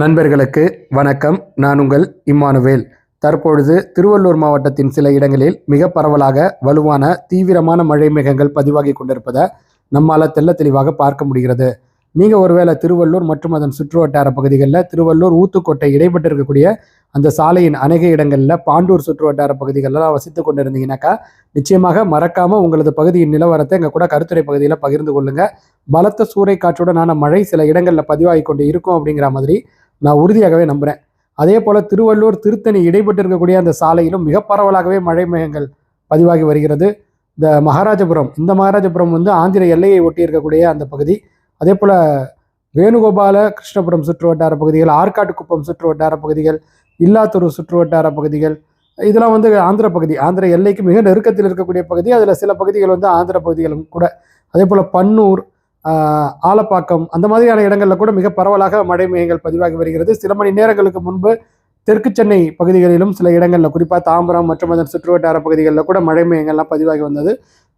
நண்பர்களுக்கு வணக்கம். நான் உங்கள் இம்மானுவேல். தற்பொழுது திருவள்ளூர் மாவட்டத்தின் சில இடங்களில் மிக பரவலாக வலுவான தீவிரமான மழை மேகங்கள் பதிவாகி கொண்டிருப்பதை நம்மால் தெள்ள தெளிவாக பார்க்க முடிகிறது. நீங்கள் ஒருவேளை திருவள்ளூர் மற்றும் அதன் சுற்றுவட்டார பகுதிகளில் திருவள்ளூர் ஊத்துக்கோட்டை இடைப்பட்டு இருக்கக்கூடிய அந்த சாலையின் அநேக இடங்களில் பாண்டூர் சுற்றுவட்டார பகுதிகளெல்லாம் வசித்து கொண்டிருந்தீங்கன்னாக்கா நிச்சயமாக மறக்காமல் உங்களது பகுதியின் நிலவரத்தை எங்கள் கூட கருத்துரை பகுதியில் பகிர்ந்து கொள்ளுங்கள் பலத்த சூறை காற்றுடனான மழை சில இடங்களில் பதிவாகி கொண்டு இருக்கும் அப்படிங்கிற மாதிரி நான் உறுதியாகவே நம்புகிறேன் அதே போல் திருவள்ளூர் திருத்தணி இடைப்பட்டு இருக்கக்கூடிய அந்த சாலையிலும் மிக பரவலாகவே மழை மேகங்கள் பதிவாகி வருகிறது. இந்த மகாராஜபுரம் இந்த மகாராஜபுரம் வந்து ஆந்திர எல்லையை ஒட்டி இருக்கக்கூடிய அந்த பகுதி. அதே போல் வேணுகோபால கிருஷ்ணபுரம் சுற்று வட்டார பகுதிகள் ஆற்காட்டுக்குப்பம் சுற்று வட்டார பகுதிகள் இல்லாத்தூர் சுற்று வட்டார பகுதிகள் இதெல்லாம் வந்து ஆந்திர பகுதி. ஆந்திர எல்லைக்கு மிக நெருக்கத்தில் இருக்கக்கூடிய பகுதி. அதில் சில பகுதிகள் வந்து ஆந்திர பகுதிகளும் கூட. அதே போல் பன்னூர் ஆலப்பாக்கம் அந்த மாதிரியான இடங்களில் கூட மிக பரவலாக மழை மேகங்கள் பதிவாகி வருகிறது. சில மணி நேரங்களுக்கு முன்பு தெற்கு சென்னை பகுதிகளிலும் சில இடங்களில் குறிப்பாக தாம்பரம் மற்றும் அதன் சுற்றுவட்டார பகுதிகளில் கூட மழை மேகங்கள்லாம் பதிவாகி வந்தது.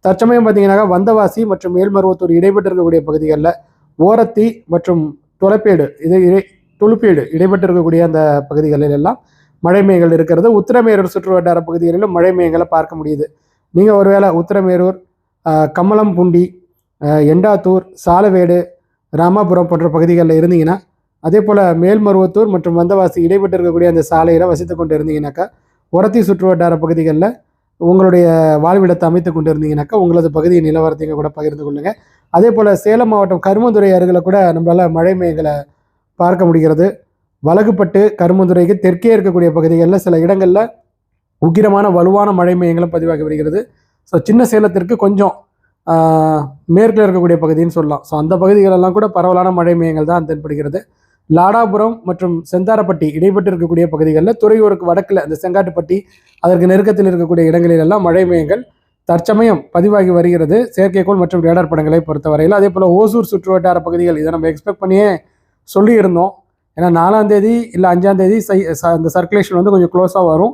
தற்சமயம் பார்த்தீங்கன்னா வந்தவாசி மற்றும் மேல்மருவத்தூர் இடைப்பட்டு இருக்கக்கூடிய பகுதிகளில் ஓரத்தி மற்றும் தொலைப்பேடு இது இடை தொழுப்பேடு இடைப்பட்டு இருக்கக்கூடிய அந்த பகுதிகளில் எல்லாம் மழை மேகங்கள் இருக்கிறது. உத்திரமேரூர் சுற்றுவட்டார பகுதிகளிலும் மழை மேகங்களை பார்க்க முடியுது. நீங்கள் ஒருவேளை உத்திரமேரூர் ஆஹ், எண்டாத்தூர் சாலவேடு ராமாபுரம் போன்ற பகுதிகளில் இருந்தீங்கன்னா அதே போல் மேல்மருவத்தூர் மற்றும் வந்தவாசி இடைப்பட்டு இருக்கக்கூடிய அந்த சாலையில் வசித்து கொண்டு இருந்தீங்கன்னாக்கா உரத்தி சுற்றுவட்டார பகுதிகளில் உங்களுடைய வாழ்விடத்தை அமைத்து கொண்டு இருந்தீங்கன்னாக்கா உங்களது பகுதியின் நிலவரத்தையும் கூட பகிர்ந்து கொள்ளுங்கள் அதே போல் சேலம் மாவட்டம் கருமந்துறை அருகில் கூட நம்மளால் மழை மேகங்களை பார்க்க முடிகிறது. வலகுப்பட்டு கருமந்துறைக்கு தெற்கே இருக்கக்கூடிய பகுதிகளில் சில இடங்களில் உக்கிரமான வலுவான மழை மேகங்களும் பதிவாகி வருகிறது. ஸோ சின்ன சேலத்திற்கு கொஞ்சம் மேற்கில் இருக்கக்கூடிய பகுதின்னு சொல்லலாம். ஸோ அந்த பகுதிகளெல்லாம் கூட பரவலான மழை மையங்கள் தான் தென்படுகிறது. லாடாபுரம் மற்றும் செந்தாரப்பட்டி இடைப்பட்டு இருக்கக்கூடிய பகுதிகளில் துறையூருக்கு வடக்கில் அந்த செங்காட்டுப்பட்டி அதற்கு நெருக்கத்தில் இருக்கக்கூடிய இடங்களில் எல்லாம் மழை மையங்கள் தற்சமயம் பதிவாகி வருகிறது. செயற்கைக்கோள் மற்றும் ரேடார் படங்களை பொறுத்தவரையில் அதே போல் ஓசூர் சுற்றுவட்டார பகுதிகள் இதை நம்ம எக்ஸ்பெக்ட் பண்ணியே சொல்லியிருந்தோம். ஏன்னா நாலாம் தேதி இல்லை அஞ்சாம் தேதி சை சர்க்குலேஷன் வந்து கொஞ்சம் க்ளோஸாக வரும்.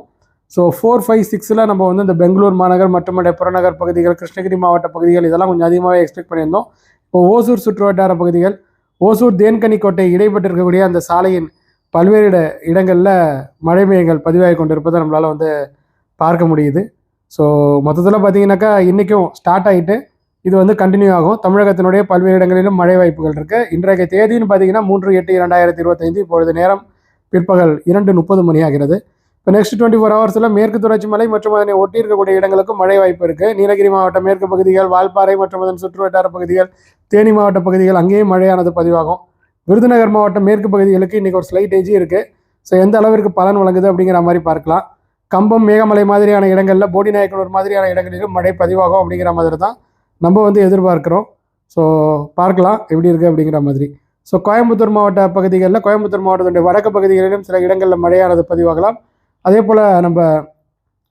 ஸோ ஃபோர் ஃபைவ் சிக்ஸில் நம்ம வந்து இந்த பெங்களூர் மாநகர் மற்றும் புறநகர் பகுதிகள் கிருஷ்ணகிரி மாவட்ட பகுதிகள் இதெல்லாம் கொஞ்சம் அதிகமாகவே எக்ஸ்பெக்ட் பண்ணியிருந்தோம். இப்போ ஓசூர் சுற்றுவட்டார பகுதிகள் ஓசூர் தேன்கனிக்கோட்டை இடைப்பட்டு இருக்கக்கூடிய அந்த சாலையின் பல்வேறு இட இடங்களில் மழை மேகங்கள் பதிவாகி கொண்டிருப்பதை நம்மளால் வந்து பார்க்க முடியுது. ஸோ மொத்தத்தில் பார்த்தீங்கன்னாக்கா இன்றைக்கும் ஸ்டார்ட் ஆகிட்டு இது வந்து கண்டினியூ ஆகும். தமிழகத்தினுடைய பல்வேறு இடங்களிலும் மழை வாய்ப்புகள் இருக்குது இன்றைய தேதின்னு பார்த்தீங்கன்னா மூன்று எட்டு இரண்டாயிரத்தி இருபத்தைந்து இப்பொழுது நேரம் பிற்பகல் இரண்டு முப்பது மணி ஆகிறது. இப்போ நெக்ஸ்ட் டுவெண்ட்டி ஃபோர் ஹவர்ஸில் மேற்கு தொடர்ச்சி மலை மற்றும் அதனை ஒட்டி இருக்கக்கூடிய இடங்களுக்கும் மழை வாய்ப்பு இருக்குது நீலகிரி மாவட்ட மேற்கு பகுதிகள் வால்பாறை மற்றும் அதன் சுற்றுவட்டார பகுதிகள் தேனி மாவட்ட பகுதிகள் அங்கேயும் மழையானது பதிவாகும். விருதுநகர் மாவட்டம் மேற்கு பகுதிகளுக்கு இன்றைக்கி ஒரு ஸ்லைட் ஏஜி இருக்குது ஸோ எந்த அளவிற்கு பலன் வழங்குது அப்படிங்கிற மாதிரி பார்க்கலாம். கம்பம் மேகமலை மாதிரியான இடங்களில் போடிநாயக்கனூர் மாதிரியான இடங்களிலும் மழை பதிவாகும் அப்படிங்கிற மாதிரி தான் நம்ம வந்து எதிர்பார்க்குறோம். ஸோ பார்க்கலாம் எப்படி இருக்குது அப்படிங்கிற மாதிரி. ஸோ கோயம்புத்தூர் மாவட்ட பகுதிகளில் கோயம்புத்தூர் மாவட்டத்துடைய வடக்கு பகுதிகளிலும் சில இடங்களில் மழையானது பதிவாகலாம். அதே போல் நம்ம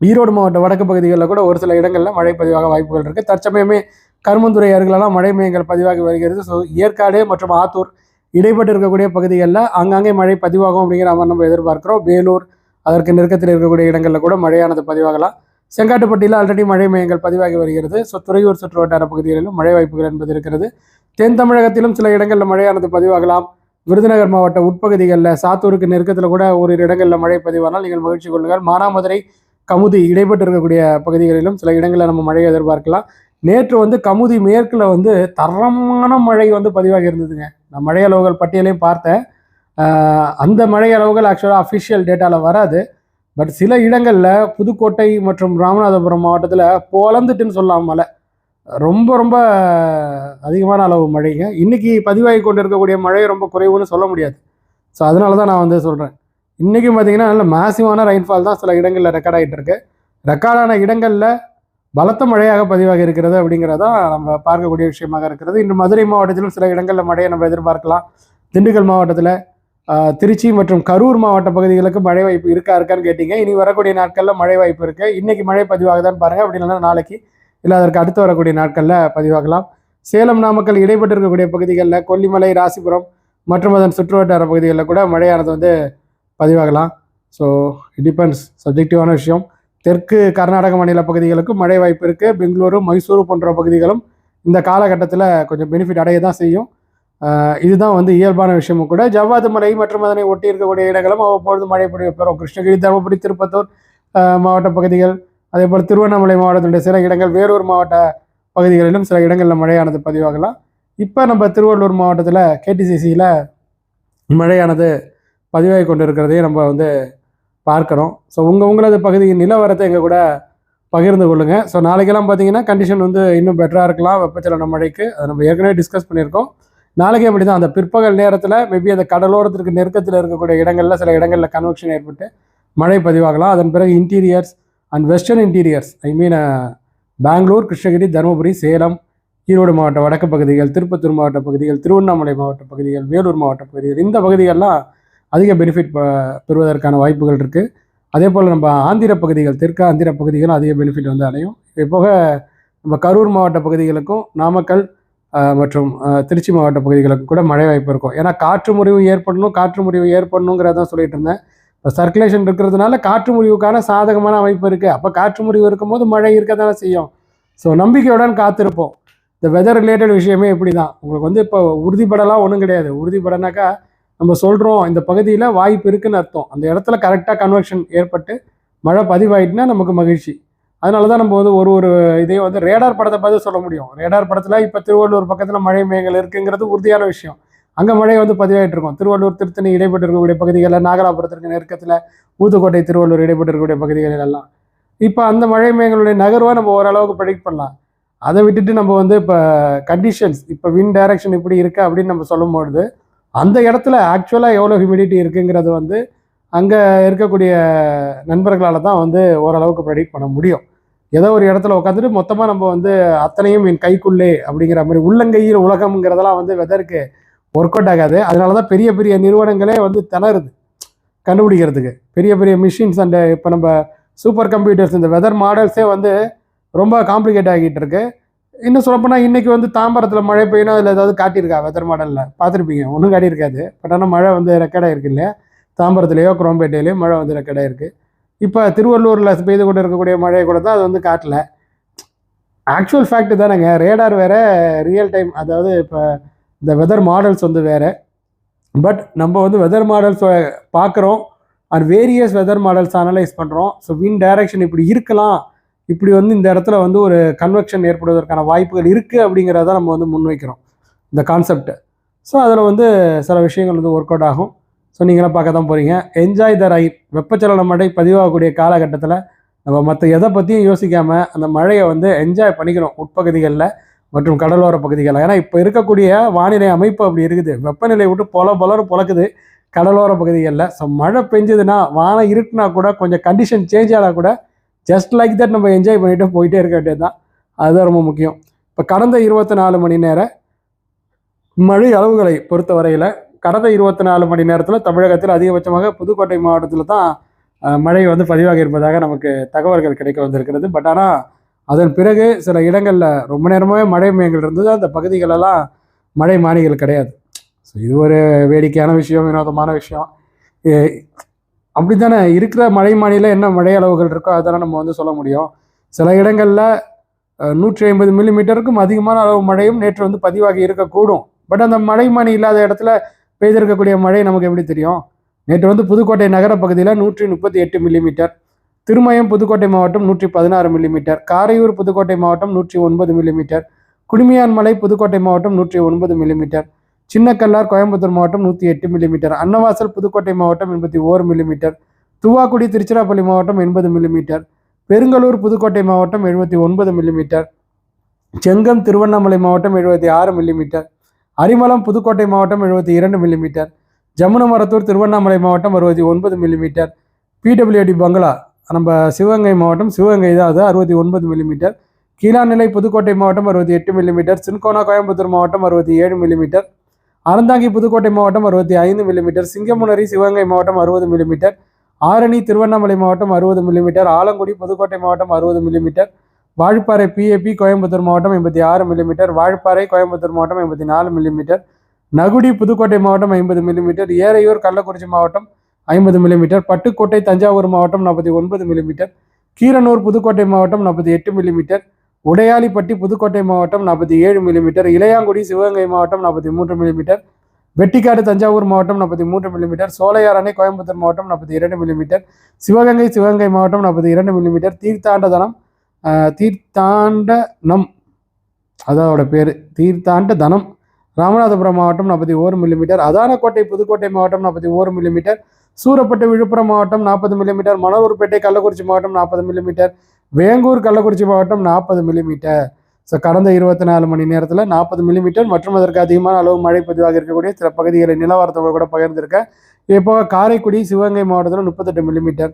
ஈரோடு மாவட்ட வடக்கு பகுதிகளில் கூட ஒரு சில இடங்களில் மழை பதிவாக வாய்ப்புகள் இருக்குது தற்சமயமே கருமந்துறை அருகிலெல்லாம் மழை மையங்கள் பதிவாகி வருகிறது. ஸோ ஏற்காடு மற்றும் ஆத்தூர் இடைப்பட்டு இருக்கக்கூடிய பகுதிகளில் அங்கங்கே மழை பதிவாகும் அப்படிங்கிற மாதிரி நம்ம எதிர்பார்க்கிறோம். வேலூர் அதற்கு நெருக்கத்தில் இருக்கக்கூடிய இடங்களில் கூட மழையானது பதிவாகலாம். செங்காட்டுப்பட்டியில் ஆல்ரெடி மழை மையங்கள் பதிவாகி வருகிறது. ஸோ துறையூர் சுற்று வட்டார பகுதிகளிலும் மழை வாய்ப்புகள் என்பது இருக்கிறது. தென் தமிழகத்திலும் சில இடங்களில் மழையானது பதிவாகலாம். விருதுநகர் மாவட்ட உட்பகுதிகளில் சாத்தூருக்கு நெருக்கத்தில் கூட ஒரு இடங்களில் மழை பதிவானால் நீங்கள் மகிழ்ச்சி கொள்ளுங்கள். மானாமதுரை கமுதி இடைப்பட்டு இருக்கக்கூடிய பகுதிகளிலும் சில இடங்களில் நம்ம மழையை எதிர்பார்க்கலாம். நேற்று வந்து கமுதி மேற்கில் வந்து தரமான மழை வந்து பதிவாகி இருந்ததுங்க. நான் மழை அளவுகள் பட்டியலையும் பார்த்தேன். அந்த மழை அளவுகள் ஆக்சுவலாக அஃபிஷியல் டேட்டாவில் வராது. பட் சில இடங்களில் புதுக்கோட்டை மற்றும் ராமநாதபுரம் மாவட்டத்தில் புலந்துட்டுன்னு சொல்லலாம் மழை. ரொம்ப ரொம்ப அதிகமான அளவு மழைங்க. இன்றைக்கி பதிவாகி கொண்டு இருக்கக்கூடிய மழை ரொம்ப குறைவுன்னு சொல்ல முடியாது. ஸோ அதனால தான் நான் வந்து சொல்கிறேன் இன்றைக்கும் பார்த்தீங்கன்னா நல்ல மேசிவான ரெயின்ஃபால் தான் சில இடங்களில் ரெக்கார்ட் ஆகிட்டு இருக்கு. ரெக்கார்டான இடங்களில் பலத்த மழையாக பதிவாக இருக்கிறது அப்படிங்கிறதா நம்ம பார்க்கக்கூடிய விஷயமாக இருக்கிறது. இன்று மதுரை மாவட்டத்திலும் சில இடங்களில் மழையை நம்ம எதிர்பார்க்கலாம். திண்டுக்கல் மாவட்டத்தில் திருச்சி மற்றும் கரூர் மாவட்ட பகுதிகளுக்கு மழை வாய்ப்பு இருக்கா இருக்கான்னு கேட்டீங்க. இனி வரக்கூடிய நாட்களில் மழை வாய்ப்பு இருக்குது இன்றைக்கி மழை பதிவாகுதான்னு பாருங்கள் அப்படி நாளைக்கு இல்லை அதற்கு அடுத்து வரக்கூடிய நாட்களில் பதிவாகலாம். சேலம் நாமக்கல் இடைப்பட்டு இருக்கக்கூடிய பகுதிகளில் கொல்லிமலை ராசிபுரம் மற்றும் அதன் சுற்றுவட்டார பகுதிகளில் கூட மழையானது வந்து பதிவாகலாம். ஸோ இட் டிபெண்ட்ஸ் சப்ஜெக்டிவான விஷயம். தெற்கு கர்நாடக மாநில பகுதிகளுக்கும் மழை வாய்ப்பு இருக்குது பெங்களூரு மைசூரு போன்ற பகுதிகளும் இந்த காலகட்டத்தில் கொஞ்சம் பெனிஃபிட் அடைய தான் செய்யும் இதுதான் வந்து இயல்பான விஷயமும் கூட. ஜவ்வாது மலை மற்றும் அதனை ஒட்டி இருக்கக்கூடிய இடங்களும் அவ்வப்பொழுது மழை பொழிவு பெறும். கிருஷ்ணகிரி தருமபுரி திருப்பத்தூர் மாவட்ட பகுதிகள் அதே போல் திருவண்ணாமலை மாவட்டத்தினுடைய சில இடங்கள் வேலூர் மாவட்ட பகுதிகளிலும் சில இடங்களில் மழையானது பதிவாகலாம். இப்போ நம்ம திருவள்ளூர் மாவட்டத்தில் கேடிசிசியில் மழையானது பதிவாகி கொண்டு இருக்கிறதையும் நம்ம வந்து பார்க்குறோம். ஸோ உங்கள் உங்களது பகுதியின் நிலவரத்தை எங்கள் கூட பகிர்ந்து கொள்ளுங்கள் ஸோ நாளைக்கெல்லாம் பார்த்தீங்கன்னா கண்டிஷன் வந்து இன்னும் பெட்டராக இருக்கலாம் வெப்பச்சலன மழைக்கு. அதை நம்ம ஏற்கனவே டிஸ்கஸ் பண்ணியிருக்கோம். நாளைக்கு அப்படி தான் அந்த பிற்பகல் நேரத்தில் மேபி அந்த கடலோரத்திற்கு நெருக்கத்தில் இருக்கக்கூடிய இடங்களில் சில இடங்களில் கன்வெக்ஷன் ஏற்பட்டு மழை பதிவாகலாம். அதன் பிறகு interiors and western interiors I mean Bangalore Krishnagiri Dharmapuri Salem Erode மாவட்ட வடக்கு பகுதிகள் திருப்பத்தூர் மாவட்ட பகுதிகள் திருவண்ணாமலை மாவட்ட பகுதிகள் வேலூர் மாவட்ட பகுதிகள் இந்த பகுதிகள்லாம் அதிக பெனிஃபிட் பெறுவதற்கான வாய்ப்புகள் இருக்குது அதே போல் நம்ம ஆந்திர பகுதிகள் தெற்கு ஆந்திர பகுதிகளும் அதிக பெனிஃபிட் வந்து அடையும். இது போக நம்ம கரூர் மாவட்ட பகுதிகளுக்கும் நாமக்கல் மற்றும் திருச்சி மாவட்ட பகுதிகளுக்கும் கூட மழை வாய்ப்பு இருக்கும். ஏன்னா காற்று முறிவு ஏற்படணும் காற்று முறிவு ஏற்படணுங்கிறதான் சொல்லிட்டு இருந்தேன். இப்போ சர்க்குலேஷன் இருக்கிறதுனால காற்று முறிவுக்கான சாதகமான அமைப்பு இருக்குது அப்போ காற்று முறிவு இருக்கும்போது மழை இருக்க தானே செய்யும். ஸோ நம்பிக்கையுடன் காத்திருப்போம். இந்த வெதர் ரிலேட்டட் விஷயமே இப்படி தான் உங்களுக்கு வந்து இப்போ உறுதிப்படலாம் ஒன்றும் கிடையாது. உறுதிப்படனாக்கா நம்ம சொல்கிறோம் இந்த பகுதியில் வாய்ப்பு இருக்குன்னு அர்த்தம். அந்த இடத்துல கரெக்டாக கன்வெக்ஷன் ஏற்பட்டு மழை பதிவாயிட்டுனா நமக்கு மகிழ்ச்சி. அதனால தான் நம்ம வந்து ஒரு ஒரு இதையும் வந்து ரேடார் படத்தை பார்த்து சொல்ல முடியும். ரேடார் படத்தில் இப்போ திருவள்ளூர் பக்கத்தில் மழை மேகங்கள் இருக்குங்கிறது உறுதியான விஷயம். அங்கே மழை வந்து பதிவாகிட்டு இருக்கும். திருவள்ளூர் திருத்தணி இடைப்பட்டு இருக்கக்கூடிய பகுதிகளில் நாகலாபுரத்திற்கு நெருக்கத்தில் ஊத்துக்கோட்டை திருவள்ளூர் இடைப்பட்டு இருக்கக்கூடிய பகுதிகளில் எல்லாம் இப்போ அந்த மழை மேகங்களுடைய நகர்வை நம்ம ஓரளவுக்கு ப்ரெடிக்ட் பண்ணலாம். அதை விட்டுட்டு நம்ம வந்து இப்போ கண்டிஷன்ஸ் இப்போ வின் டைரக்ஷன் இப்படி இருக்குது அப்படின்னு நம்ம சொல்லும்பொழுது அந்த இடத்துல ஆக்சுவலாக எவ்வளோ ஹியூமிடிட்டி இருக்குங்கிறது வந்து அங்கே இருக்கக்கூடிய நண்பர்களால் தான் வந்து ஓரளவுக்கு ப்ரெடிக்ட் பண்ண முடியும். ஏதோ ஒரு இடத்துல உட்காந்துட்டு மொத்தமாக நம்ம வந்து அத்தனையும் என் கைக்குள்ளே அப்படிங்கிற மாதிரி உள்ளங்கையில் உலகம்ங்கிறதெல்லாம் வந்து வெதருக்கு ஒர்க் அவுட் ஆகாது. அதனால தான் பெரிய பெரிய நிறுவனங்களே வந்து திணறுது. கண்டுபிடிக்கிறதுக்கு. பெரிய பெரிய மிஷின்ஸ் அண்ட் இப்போ நம்ம சூப்பர் கம்ப்யூட்டர்ஸ் இந்த வெதர் மாடல்ஸே வந்து ரொம்ப காம்ப்ளிகேட் ஆகிட்டு இருக்கு. இன்னும் சொல்லப்போனால் இன்றைக்கி வந்து தாம்பரத்தில் மழை பெய்யணும் அதில் ஏதாவது காட்டியிருக்கா வெதர் மாடலில் பார்த்துருப்பீங்க. ஒன்றும் காட்டியிருக்காது. பட் ஆனால் மழை வந்து ரெக்கார்ட் ஆயிருக்கு இல்லையா? தாம்பரத்துலேயோ குரோம்பேட்டையிலையோ மழை வந்து ரெக்கார்ட் இருக்குது இப்போ திருவள்ளூரில் பெய்து கொண்டு இருக்கக்கூடிய மழையை கூட தான் அது வந்து காட்டல. ஆக்சுவல் ஃபேக்ட் தானேங்க. ரேடார் வேறு ரியல் டைம் அதாவது இப்போ இந்த வெதர் மாடல்ஸ் வந்து வேறு. பட் நம்ம வந்து வெதர் மாடல்ஸ் பார்க்குறோம். And various weather models analyse பண்ணுறோம் ஸோ வின் டைரக்ஷன் இப்படி இருக்கலாம். இப்படி வந்து இந்த இடத்துல வந்து ஒரு கன்வெக்ஷன் ஏற்படுவதற்கான வாய்ப்புகள் இருக்குது அப்படிங்கிறத நம்ம வந்து முன்வைக்கிறோம். இந்த கான்செப்ட் ஸோ அதில் வந்து சில விஷயங்கள் வந்து ஒர்க் அவுட் ஆகும். ஸோ நீங்களாம் பார்க்க தான் போகிறீங்க என்ஜாய் த ரைட் வெப்பச்சலன மழை பதிவாகக்கூடிய காலகட்டத்தில் நம்ம மற்ற எதை பற்றியும் யோசிக்காமல் அந்த மழையை வந்து என்ஜாய் பண்ணிக்கணும் உட்பகுதிகளில் மற்றும் கடலோர பகுதிகள் ஏன்னா இப்போ இருக்கக்கூடிய வானிலை அமைப்பு அப்படி இருக்குது. வெப்பநிலை விட்டு பொல பொலன்னு பொழக்குது கடலோர பகுதிகளில். ஸோ மழை பெஞ்சதுன்னா வானம் இருட்டுனா கூட கொஞ்சம் கண்டிஷன் சேஞ்ச் ஆனால் கூட ஜஸ்ட் லைக் தட் நம்ம என்ஜாய் பண்ணிட்டு போயிட்டே இருக்க வேண்டியது தான் அதுதான் ரொம்ப முக்கியம். இப்போ கடந்த இருபத்தி நாலு மணி நேர மழை அளவுகளை பொறுத்தவரையில் கடந்த இருபத்தி நாலு மணி நேரத்தில் தமிழகத்தில் அதிகபட்சமாக புதுக்கோட்டை மாவட்டத்தில் தான் மழை வந்து பதிவாக இருப்பதாக நமக்கு தகவல்கள் கிடைக்க வந்திருக்கிறது. பட் ஆனால் அதன் பிறகு சில இடங்களில் ரொம்ப நேரமாகவே மழை மேகங்கள் இருந்தது. அந்த பகுதிகளெல்லாம் மழை மானிகள் கிடையாது. ஸோ இது ஒரு வேடிக்கையான விஷயம் வினோதமான விஷயம். அப்படி தானே இருக்கிற மழை மானியில் என்ன மழை அளவுகள் இருக்கோ அதெல்லாம் நம்ம வந்து சொல்ல முடியும். சில இடங்களில் நூற்றி ஐம்பது மில்லிமீட்டருக்கும் அதிகமான அளவு மழையும் நேற்று வந்து பதிவாகி இருக்கக்கூடும். பட் அந்த மழை மானி இல்லாத இடத்துல பெய்திருக்கக்கூடிய மழை நமக்கு எப்படி தெரியும்? நேற்று வந்து புதுக்கோட்டை நகர பகுதியில் நூற்றி முப்பத்தி எட்டு மில்லிமீட்டர். திருமயம் புதுக்கோட்டை மாவட்டம் நூற்றி பதினாறு மில்லிமீட்டர் காரையூர் புதுக்கோட்டை மாவட்டம் நூற்றி ஒன்பது மில்லிமீட்டர் குடுமியான்மலை புதுக்கோட்டை மாவட்டம் நூற்றி ஒன்பது மில்லிமீட்டர் சின்னக்கல்லார் கோயம்புத்தூர் மாவட்டம் நூற்றி எட்டு மில்லிமீட்டர் அன்னவாசல் புதுக்கோட்டை மாவட்டம் எண்பத்தி ஓரு மில்லிமீட்டர் துவாக்குடி திருச்சிராப்பள்ளி மாவட்டம் எண்பது மில்லிமீட்டர் பெருங்கலூர் புதுக்கோட்டை மாவட்டம் எழுபத்தி ஒன்பது மில்லிமீட்டர் செங்கம் திருவண்ணாமலை மாவட்டம் எழுபத்தி ஆறு மில்லிமீட்டர் அரிமளம் புதுக்கோட்டை மாவட்டம் எழுபத்தி இரண்டு மில்லிமீட்டர் ஜமுனமரத்தூர் திருவண்ணாமலை மாவட்டம் அறுபத்தி ஒன்பது மில்லிமீட்டர் பிடபிள்யூடி பங்களா நம்ம சிவகங்கை மாவட்டம் சிவகங்கை தான் அது அறுபத்தி ஒன்பது மில்லிமீட்டர் கீழாநிலை புதுக்கோட்டை மாவட்டம் அறுபத்தி எட்டு மில்லிமீட்டர் சின்கோனா கோயம்புத்தூர் மாவட்டம் அறுபத்தி ஏழு மில்லிமீட்டர் அறந்தாங்கி புதுக்கோட்டை மாவட்டம் அறுபத்தி ஐந்து மில்லிமீட்டர் சிங்கமுனரி சிவகங்கை மாவட்டம் அறுபது மில்லிமீட்டர் ஆரணி திருவண்ணாமலை மாவட்டம் அறுபது மில்லிமீட்டர் ஆலங்குடி புதுக்கோட்டை மாவட்டம் அறுபது மில்லிமீட்டர் வாழப்பாறை பிஏபி கோயம்புத்தூர் மாவட்டம் எண்பத்தி ஆறு மில்லிமீட்டர் வாழப்பாறை கோயம்புத்தூர் மாவட்டம் எண்பத்தி நாலு மில்லிமீட்டர் நகுடி புதுக்கோட்டை மாவட்டம் ஐம்பது மில்லிமீட்டர் ஏரையூர் கள்ளக்குறிச்சி மாவட்டம் ஐம்பது மில்லிமீட்டர் பட்டுக்கோட்டை தஞ்சாவூர் மாவட்டம் நாற்பத்தி ஒன்பது மில்லிமீட்டர் கீரனூர் புதுக்கோட்டை மாவட்டம் நாற்பத்தி எட்டு மில்லிமீட்டர் உடையாளிப்பட்டி புதுக்கோட்டை மாவட்டம் நாற்பத்தி ஏழு மில்லிமீட்டர் இளையாங்குடி சிவகங்கை மாவட்டம் நாற்பத்தி மூன்று மில்லிமீட்டர் வெட்டிக்காடு தஞ்சாவூர் மாவட்டம் நாற்பத்தி மூன்று மில்லிமீட்டர் சோலையார் அணை கோயம்புத்தூர் மாவட்டம் நாற்பத்தி இரண்டு மில்லிமீட்டர் சிவகங்கை சிவகங்கை மாவட்டம் நாற்பத்தி இரண்டு மில்லிமீட்டர் தீர்த்தாண்டதனம் தீர்த்தாண்டனம் அதோட பேர் தீர்த்தாண்ட தனம் ராமநாதபுரம் மாவட்டம் நாற்பத்தி ஓரு மில்லிமீட்டர் அதானக்கோட்டை புதுக்கோட்டை மாவட்டம் நாற்பத்தி ஓரு மில்லிமீட்டர் சூரப்பட்டு விழுப்புரம் மாவட்டம் நாற்பது மில்லிமீட்டர் மணலூர்பேட்டை கள்ளக்குறிச்சி மாவட்டம் நாற்பது மில்லிமீட்டர் வேங்கூர் கள்ளக்குறிச்சி மாவட்டம் நாற்பது மில்லிமீட்டர் ஸோ கடந்த இருபத்தி நாலு மணி நேரத்தில் நாற்பது மில்லிமீட்டர் மற்றும் அதற்கு அதிகமான அளவு மழை பதிவாக இருக்கக்கூடிய சில பகுதிகளை நிலவரத்தோடு கூட பகிர்ந்திருக்கேன் இப்போ காரைக்குடி சிவகங்கை மாவட்டத்தில் முப்பத்தெட்டு மில்லிமீட்டர்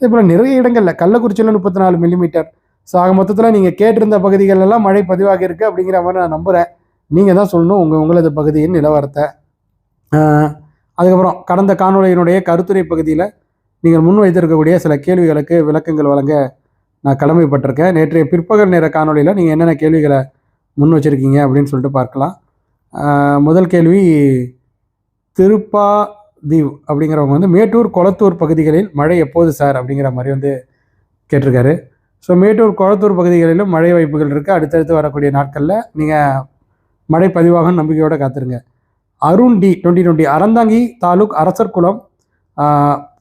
இதே போல் நிறைய இடங்களில் கள்ளக்குறிச்சியில் முப்பத்தி நாலு மில்லிமீட்டர் ஸோ ஆக மொத்தத்தில் நீங்கள் கேட்டிருந்த பகுதிகள் எல்லாம் மழை பதிவாக இருக்குது அப்படிங்கிற மாதிரி நான் நம்புகிறேன் நீங்கள் தான் சொல்லணும் உங்கள் உங்களது பகுதியின் நிலவரத்தை. அதுக்கப்புறம் கடந்த காணொளியினுடைய கருத்துரை பகுதியில் நீங்கள் முன் வைத்திருக்கக்கூடிய சில கேள்விகளுக்கு விளக்கங்கள் வழங்க நான் கடமைப்பட்டிருக்கேன் நேற்றைய பிற்பகல் நேர காணொளியில் நீங்கள் என்னென்ன கேள்விகளை முன் வச்சுருக்கீங்க அப்படின்னு சொல்லிட்டு பார்க்கலாம். முதல் கேள்வி திருப்பாதீவ் அப்படிங்கிறவங்க வந்து மேட்டூர் கொளத்தூர் பகுதிகளில் மழை எப்போது சார் அப்படிங்கிற மாதிரி வந்து கேட்டிருக்காரு. ஸோ மேட்டூர் கொளத்தூர் பகுதிகளிலும் மழை வாய்ப்புகள் இருக்குது அடுத்தடுத்து வரக்கூடிய நாட்களில் நீங்கள் மழை பதிவாகும் நம்பிக்கையோடு காத்திருங்க. Arun T twenty twenty Aranthangi taluk Arasarkulam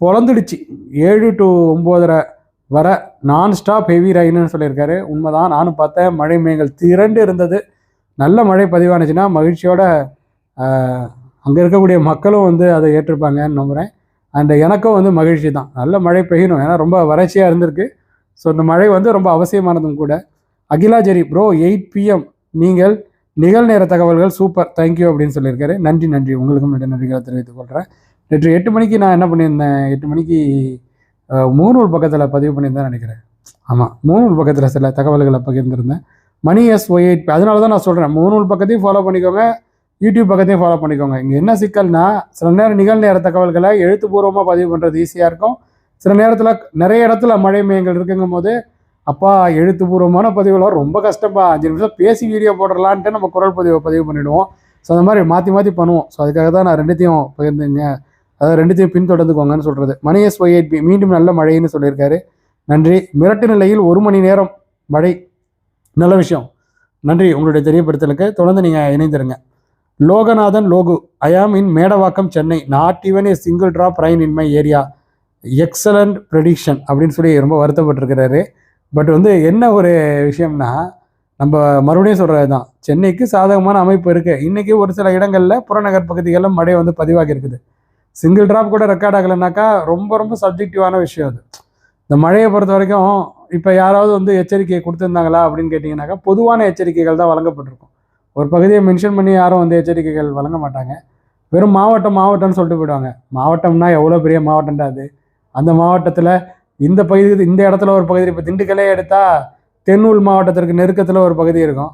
பொழந்துடுச்சு ஏழு டு ஒம்போதரை வர நான் ஸ்டாப் ஹெவி ரெயின்னு சொல்லியிருக்காரு. உண்மைதான் நானும் பார்த்தேன். மழை மேகங்கள் திரண்டு இருந்தது. நல்ல மழை பதிவானுச்சுன்னா மகிழ்ச்சியோட அங்கே இருக்கக்கூடிய மக்களும் வந்து அதை ஏற்றிருப்பாங்கன்னு நம்புகிறேன் அண்ட் எனக்கும் வந்து மகிழ்ச்சி தான். நல்ல மழை பெய்யணும். ஏன்னா ரொம்ப வறட்சியாக இருந்திருக்கு. ஸோ இந்த மழை வந்து ரொம்ப அவசியமானதும் கூட. அகிலாஜெரி ப்ரோ எயிட் பிஎம் நீங்கள் நிகழ்நேர தகவல்கள் சூப்பர். தேங்க்யூ அப்படின்னு சொல்லியிருக்காரு. நன்றி நன்றி. உங்களுக்கும் நன்றி நன்றிகளை தெரிவித்துக் கொள்கிறேன் நேற்று எட்டு மணிக்கு நான் என்ன பண்ணியிருந்தேன்? எட்டு மணிக்கு மூணூர் பக்கத்தில் பதிவு பண்ணியிருந்தேன் நினைக்கிறேன். ஆமாம் மூணூர் பக்கத்தில் சில தகவல்களை பகிர்ந்திருந்தேன். மணி எஸ் ஒய் எயிட் அதனால தான் நான் சொல்கிறேன் மூணூர் பக்கத்தையும் ஃபாலோ பண்ணிக்கோங்க. யூடியூப் பக்கத்தையும் ஃபாலோ பண்ணிக்கோங்க. இங்கே என்ன சிக்கல்னா சில நேரம் நிகழ்நேர தகவல்களை எழுத்துப்பூர்வமாக பதிவு பண்ணுறது ஈஸியாக இருக்கும். சில நேரத்தில் நிறைய இடத்துல மழை மேயங்கள் இருக்குங்கும் போது அப்பா எழுத்துப்பூர்வமான பதிவுலாம் ரொம்ப கஷ்டப்பா. அஞ்சு நிமிஷம் பேசி வீடியோ போடலான்ட்டு நம்ம குரல் பதிவை பதிவு பண்ணிவிடுவோம் ஸோ அந்த மாதிரி மாற்றி மாற்றி பண்ணுவோம். ஸோ அதுக்காக தான் நான் ரெண்டுத்தையும் பகிர்ந்துங்க. அதாவது ரெண்டுத்தையும் பின்தொடர்ந்துக்கோங்கன்னு சொல்கிறது Mani S Y eight B மீண்டும் நல்ல மழைன்னு சொல்லியிருக்காரு. நன்றி. மிரட்டு நிலையில் ஒரு மணி நேரம் மழை. நல்ல விஷயம். நன்றி உங்களுடைய தெரியப்படுத்தலுக்கு. தொடர்ந்து நீங்கள் இணைந்திருங்க. Loganathan Logu I am in Medavakkam Chennai. Not even a single drop rain in my area excellent prediction அப்படின்னு சொல்லி ரொம்ப வருத்தப்பட்டிருக்கிறாரு. பட் வந்து என்ன ஒரு விஷயம்னா நம்ம மறுபடியும் சொல்கிறது தான் சென்னைக்கு சாதகமான அமைப்பு இருக்குது இன்றைக்கி ஒரு சில இடங்களில் புறநகர் பகுதிகளில் மழை வந்து பதிவாகி இருக்குது. சிங்கிள் ட்ராப் கூட ரெக்கார்ட் ஆகலைனாக்கா ரொம்ப ரொம்ப சப்ஜெக்டிவான விஷயம் அது. இந்த மழையை பொறுத்த வரைக்கும் இப்போ யாராவது வந்து எச்சரிக்கை கொடுத்துருந்தாங்களா அப்படின்னு கேட்டிங்கனாக்கா பொதுவான எச்சரிக்கைகள் தான் வழங்கப்பட்டிருக்கும். ஒரு பகுதியை மென்ஷன் பண்ணி யாரும் வந்து எச்சரிக்கைகள் வழங்க மாட்டாங்க. வெறும் மாவட்டம் மாவட்டம்னு சொல்லிட்டு போயிடுவாங்க. மாவட்டம்னா எவ்வளோ பெரிய மாவட்டம்டா அது? அந்த மாவட்டத்தில் இந்த பகுதி இந்த இடத்துல ஒரு பகுதி இப்போ திண்டுக்கலே எடுத்தால் தென்னூர் மாவட்டத்திற்கு நெருக்கத்தில் ஒரு பகுதி இருக்கும்.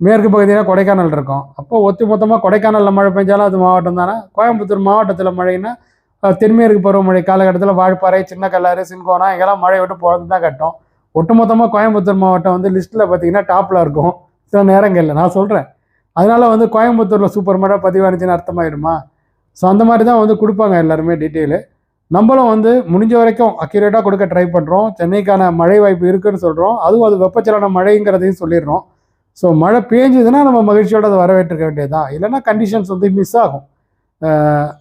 மேற்கு பகுதியில் கொடைக்கானல் இருக்கும். அப்போ ஒத்து மொத்தமாக கொடைக்கானலில் மழை பெஞ்சாலும் அது மாவட்டம் தானே? கோயம்புத்தூர் மாவட்டத்தில் மழைன்னா தென்மேற்கு பருவமழை காலகட்டத்தில் வால்பாறை சின்ன கல்லாறு சின்கோனா இங்கெல்லாம் மழை விட்டு போகிறது தான் கட்டும். ஒட்டுமொத்தமாக கோயம்புத்தூர் மாவட்டம் வந்து லிஸ்ட்டில் பார்த்தீங்கன்னா டாப்பில் இருக்கும். சில நேரங்களில் நான் சொல்கிறேன் அதனால் வந்து கோயம்புத்தூரில் சூப்பர் மழை பதிவானுச்சுன்னு அர்த்தமாயிடுமா? ஸோ அந்த மாதிரி தான் வந்து கொடுப்பாங்க எல்லாருமே டீட்டெயிலு நம்மளும் வந்து முடிஞ்ச வரைக்கும் அக்யூரேட்டாக கொடுக்க ட்ரை பண்ணுறோம் சென்னைக்கான மழை வாய்ப்பு இருக்குன்னு சொல்கிறோம் அதுவும் அது வெப்பச்சலன மழைங்கிறதையும் சொல்லிடுறோம். ஸோ மழை பேஞ்சதுன்னா நம்ம மகிழ்ச்சியோட அதை வரவேற்றுக்க வேண்டியதுதான். இல்லைன்னா கண்டிஷன்ஸ் வந்து மிஸ் ஆகும்.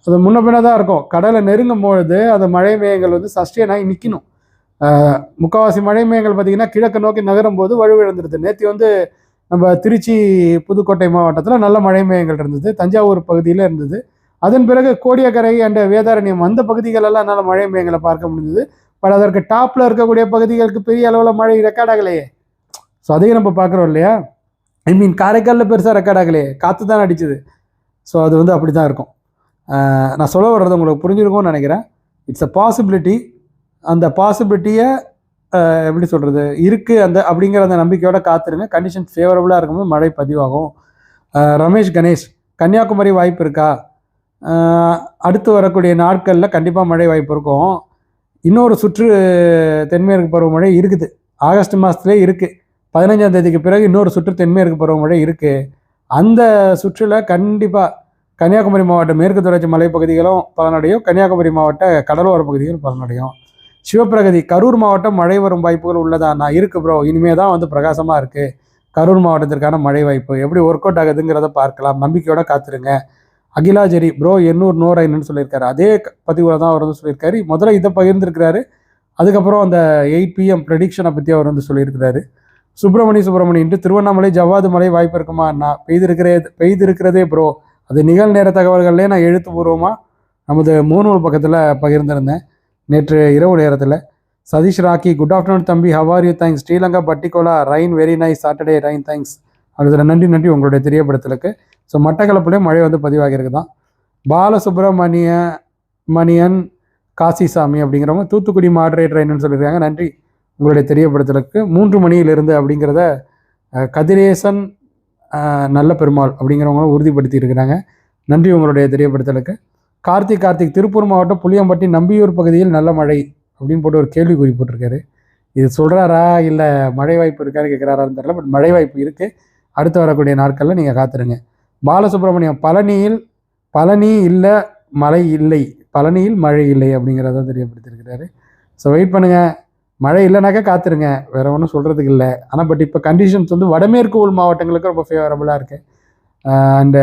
அது முன்ன பின்ன தான் இருக்கும். கடலை நெருங்கும் பொழுது அந்த மழை மேகங்கள் வந்து சஸ்டெயினாகி நிற்கணும் முக்கால்வாசி மழை மேகங்கள் பார்த்திங்கன்னா கிழக்கு நோக்கி நகரும் போது வலுவிழந்துருது நேற்று வந்து நம்ம திருச்சி புதுக்கோட்டை மாவட்டத்தில் நல்ல மழை மேகங்கள் இருந்தது. தஞ்சாவூர் பகுதியில் இருந்தது. அதன் பிறகு கோடியக்கரை அண்ட் வேதாரண்யம் அந்த பகுதிகளெல்லாம் நல்ல மழை மேகங்களை பார்க்க முடிஞ்சது பட் அதற்கு டாப்பில் இருக்கக்கூடிய பகுதிகளுக்கு பெரிய அளவில் மழை ரெக்கார்ட் ஆகலையே. ஸோ அதையும் நம்ம பார்க்குறோம் இல்லையா? ஐ மீன் காரைக்காலில் பெருசாக ரெக்கார்ட் ஆகலையே. காற்று தான் அடிச்சுது. ஸோ அது வந்து அப்படி தான் இருக்கும் நான் சொல்ல வர்றது உங்களுக்கு புரிஞ்சிருக்கும்னு நினைக்கிறேன். இட்ஸ் அ பாசிபிலிட்டி அந்த பாசிபிலிட்டியை எப்படி சொல்கிறது இருக்குது அந்த அப்படிங்கிற அந்த நம்பிக்கையோட காத்துருங்க. கண்டிஷன் ஃபேவரபுளாக இருக்கும்போது மழை பதிவாகும். ரமேஷ் கணேஷ் கன்னியாகுமரி வாய்ப்பு இருக்கா? அடுத்து வரக்கூடிய நாட்களில் கண்டிப்பாக மழை வாய்ப்பு இருக்கும். இன்னொரு சுற்று தென்மேற்கு பருவமழை இருக்குது. ஆகஸ்ட் மாதத்துலேயே இருக்குது பதினஞ்சாம் தேதிக்கு பிறகு இன்னொரு சுற்று தென்மேற்கு பருவமழை இருக்குது அந்த சுற்றில் கண்டிப்பாக கன்னியாகுமரி மாவட்ட மேற்கு தொடர்ச்சி மலைப்பகுதிகளும் பலனடையும். கன்னியாகுமரி மாவட்ட கடலோர பகுதிகளும் பலனடையும். சிவப்பிரகதி கரூர் மாவட்டம் மழை வரும் வாய்ப்புகள் உள்ளதா நான் இருக்குது ப்ரோ இனிமே தான் வந்து பிரகாசமாக இருக்குது கரூர் மாவட்டத்திற்கான மழை வாய்ப்பு. எப்படி ஒர்க் அவுட் ஆகுதுங்கிறத பார்க்கலாம். நம்பிக்கையோடு காத்துருங்க. அகிலாஜரி ப்ரோ எண்ணூறு நூறு நூறாயின்னு சொல்லியிருக்காரு. அதே பதிவில் தான் அவர் வந்து சொல்லியிருக்காரு. முதல்ல இதை பகிர்ந்துருக்கிறாரு. அதுக்கப்புறம் அந்த எயிட் பிஎம் ப்ரெடிக்ஷனை பற்றி அவர் வந்து சொல்லியிருக்கிறாரு. சுப்பிரமணி சுப்பிரமணின்ட்டு இன்று திருவண்ணாமலை ஜவ்வாது மலை வாய்ப்பு இருக்குமா? நான் பெய்திருக்கிறே பெய்திருக்கிறதே ப்ரோ. அது நிகழ்நேர தகவல்கள்லேயே நான் எழுத்துப்பூர்வமாக நமது மூணூர் பக்கத்தில் பகிர்ந்திருந்தேன். நேற்று இரவு நேரத்தில். சதீஷ் ராக்கி குட் ஆஃப்டர்நூன் தம்பி how are you? Thanks. Sri Lanka Batticaloa rain very nice Saturday rain thanks அதில் நன்றி நன்றி உங்களுடைய தெரியப்படுத்தலுக்கு. ஸோ மட்டக்களப்புலேயும் மழை வந்து பதிவாகியிருக்கு தான் பாலசுப்ரமணிய மணியன் காசிசாமி அப்படிங்கிறவங்க தூத்துக்குடி மாடரேட்டர் என்னன்னு சொல்லியிருக்காங்க. நன்றி உங்களுடைய தெரியப்படுத்தலுக்கு. மூன்று மணியிலிருந்து அப்படிங்கிறத கதிரேசன் நல்ல பெருமாள் அப்படிங்கிறவங்களும் உறுதிப்படுத்தி இருக்கிறாங்க நன்றி உங்களுடைய தெரியப்படுத்தலுக்கு. கார்த்திக் கார்த்திக் திருப்பூர் மாவட்டம் புளியம்பட்டி நம்பியூர் பகுதியில் நல்ல மழை அப்படின்னு போட்டு ஒரு கேள்வி குறிப்பிட்டிருக்காரு இது சொல்கிறாரா இல்லை மழை வாய்ப்பு இருக்கான்னு கேட்குறாரான்னு தெரியல பட் மழை வாய்ப்பு இருக்குது அடுத்து வரக்கூடிய நாட்களில் நீங்கள் காத்துருங்க. பாலசுப்ரமணியம் பழனியில் பழனி இல்லை மழை இல்லை. பழனியில் மழை இல்லை அப்படிங்கிறத தெரியப்படுத்தியிருக்கிறாரு. ஸோ வெயிட் பண்ணுங்கள் மழை இல்லைனாக்கா காத்துருங்க. வேற ஒன்றும் சொல்கிறதுக்கு இல்லை. ஆனால் பட் இப்போ கண்டிஷன்ஸ் வந்து வடமேற்கு உள் மாவட்டங்களுக்கு ரொம்ப ஃபேவரபுளாக இருக்குது அந்த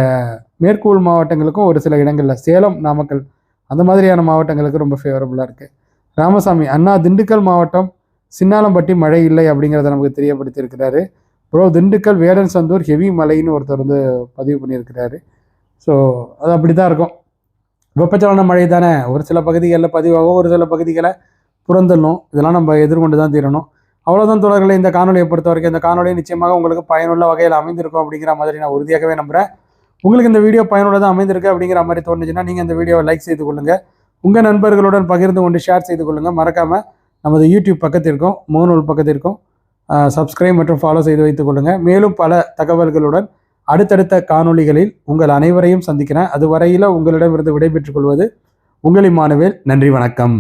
மேற்கு உள் மாவட்டங்களுக்கும் ஒரு சில இடங்களில் சேலம் நாமக்கல் அந்த மாதிரியான மாவட்டங்களுக்கு ரொம்ப ஃபேவரபுளாக இருக்குது ராமசாமி அண்ணா திண்டுக்கல் மாவட்டம் சின்னாலம்பட்டி மழை இல்லை அப்படிங்கிறத நமக்கு தெரியப்படுத்தியிருக்கிறாரு. Bro Dindigul Vedasandur heavy மலைன்னு ஒருத்தர் வந்து பதிவு பண்ணியிருக்கிறாரு. ஸோ அது அப்படி தான் இருக்கும். வெப்பச்சலன மழை தானே? ஒரு சில பகுதிகளில் பதிவாகும் ஒரு சில பகுதிகளை புறந்தள்ளும். இதெல்லாம் நம்ம எதிர்கொண்டு தான் தீரணும். அவ்வளோதான் தொடர்களை இந்த காணொலியை பொறுத்த வரைக்கும் இந்த காணொலி நிச்சயமாக உங்களுக்கு பயனுள்ள வகையில் அமைந்திருக்கும் அப்படிங்கிற மாதிரி நான் உறுதியாகவே நம்புகிறேன் உங்களுக்கு இந்த வீடியோ பயனுள்ளதாக அமைந்திருக்கு அப்படிங்கிற மாதிரி தோணுச்சுன்னா நீங்கள் இந்த வீடியோவை லைக் செய்து கொள்ளுங்கள் உங்கள் நண்பர்களுடன் பகிர்ந்து கொண்டு ஷேர் செய்து கொள்ளுங்கள் மறக்காமல் நமது யூடியூப் பக்கத்திற்கும் முகநூல் பக்கத்திற்கும் சப்ஸ்கிரைப் மற்றும் ஃபாலோ செய்து வைத்துக் கொள்ளுங்கள் மேலும் பல தகவல்களுடன் அடுத்தடுத்த காணொளிகளில் உங்கள் அனைவரையும் சந்திக்கிறேன். அதுவரையில் உங்களிடமிருந்து விடைபெற்றுக் கொள்வது உங்கள் இம்மானுவேல் நன்றி வணக்கம்.